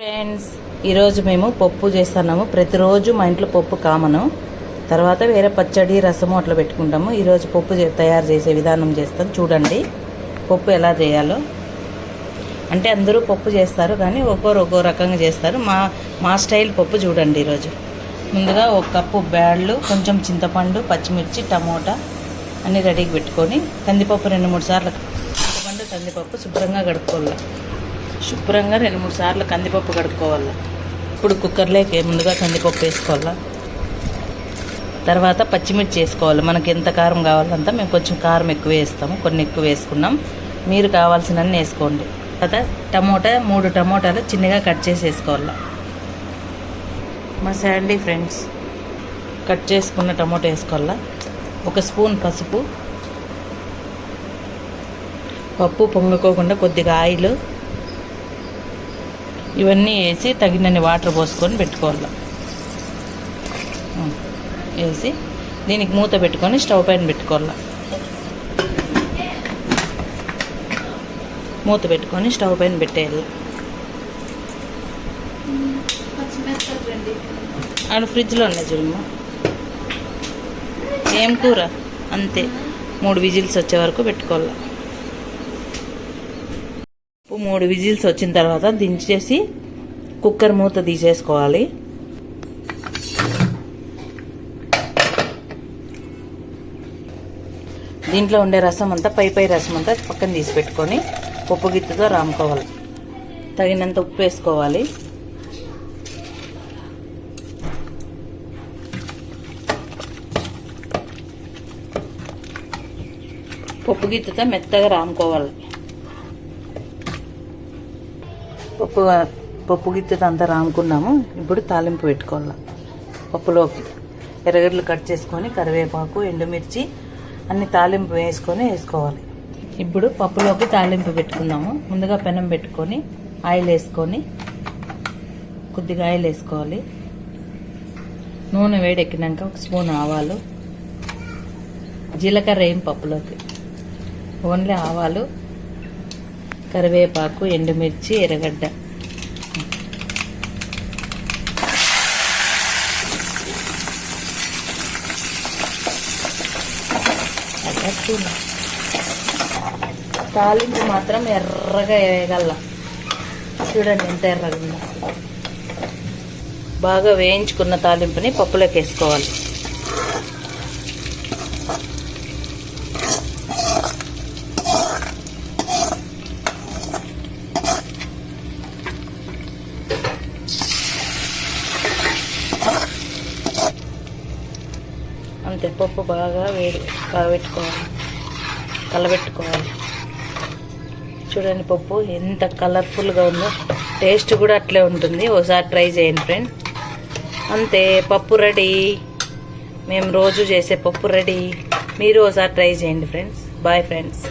Friends ఈరోజు మేము పప్పు చేస్తున్నాము. ప్రతిరోజు మా ఇంట్లో పప్పు కామను. తర్వాత వేరే పచ్చడి రసము అట్లా పెట్టుకుంటాము. ఈరోజు పప్పు తయారు చేసే విధానం చేస్తాం చూడండి పప్పు ఎలా చేయాలో. అంటే అందరూ పప్పు చేస్తారు కానీ ఒక్కొరు ఒక్కో రకంగా చేస్తారు. మా మా స్టైల్ పప్పు చూడండి ఈరోజు. ముందుగా ఒక కప్పు బ్యాళ్ళు కొంచెం చింతపండు పచ్చిమిర్చి టమోటా అన్నీ రెడీకి పెట్టుకొని కందిపప్పు రెండు మూడు సార్లు చింతపండు కందిపప్పు శుభ్రంగా గడుపుకోవాలి శుభ్రంగా రెండు మూడు సార్లు కందిపప్పు కడుక్కోవాలి. ఇప్పుడు కుక్కర్లోకి ముందుగా కందిపప్పు వేసుకోవాలా? తర్వాత పచ్చిమిర్చి వేసుకోవాలి. మనకి ఎంత కారం కావాలంతా మేము కొంచెం కారం ఎక్కువ వేస్తాము. కొన్ని ఎక్కువ వేసుకున్నాం. మీరు కావాల్సినన్ని వేసుకోండి. తర్వాత టమోటా మూడు టమోటాలు చిన్నగా కట్ చేసి వేసుకోవాలి? మా శాండీ ఫ్రెండ్స్ కట్ చేసుకున్న టమోటా వేసుకోవాలా? ఒక స్పూన్ పసుపు. పప్పు పొంగకోకుండా కొద్దిగా ఆయిల్ ఇవన్నీ వేసి తగినన్ని వాటర్ పోసుకొని పెట్టుకోవాలి. వేసి దీనికి మూత పెట్టుకొని స్టవ్ పైన పెట్టుకోవాలి. మూత పెట్టుకొని స్టవ్ పైన పెట్టేయాలి. ఆడ ఫ్రిడ్జ్లో ఉన్నాయి చూడమ్మా ఏం కూర? అంతే. మూడు విజిల్స్ వచ్చే వరకు పెట్టుకోవాలి. మూడు విజిల్స్ వచ్చిన తర్వాత దించేసి కుక్కర్ మూత తీసేసుకోవాలి. దీంట్లో ఉండే రసం అంతా పై పై రసం అంతా పక్కన తీసి పెట్టుకొని పప్పు గిత్తతో రాముకోవాలి. తగినంత ఉప్పు వేసుకోవాలి. పప్పు గిత్తతో మెత్తగా రాముకోవాలి. పప్పు పప్పు గిత్తెతో అంతా రాముకున్నాము. ఇప్పుడు తాలింపు పెట్టుకోవాలి. పప్పులోకి ఎర్రగడ్డలు కట్ చేసుకొని కరివేపాకు ఎండుమిర్చి అన్ని తాలింపు వేసుకొని వేసుకోవాలి. ఇప్పుడు పప్పులోకి తాలింపు పెట్టుకుందాము ముందుగా పెనం పెట్టుకొని ఆయిల్ వేసుకొని కొద్దిగా ఆయిల్ వేసుకోవాలి. నూనె వేడెక్కినాక ఒక స్పూన్ ఆవాలు జీలకర్ర ఏం పప్పులోకి ఓన్లీ ఆవాలు కరివేపాకు ఎండుమిర్చి ఎర్రగడ్డ. తాలింపు మాత్రం ఎర్రగా వేయగల. చూడండి ఎంత ఎర్రగా ఉందో. బాగా వేయించుకున్న తాలింపుని పప్పులోకి వేసుకోవాలి. అంతే పప్పు బాగా వేడి కాగబెట్టుకోవాలి కలబెట్టుకోవాలి. చూడండి పప్పు ఎంత కలర్ఫుల్గా ఉందో. టేస్ట్ కూడా అట్లే ఉంటుంది. ఒకసారి ట్రై చేయండి ఫ్రెండ్. అంతే పప్పు రెడీ. మేము రోజు చేసే పప్పు రెడీ. మీరు ఒకసారి ట్రై చేయండి ఫ్రెండ్స్. Bye friends.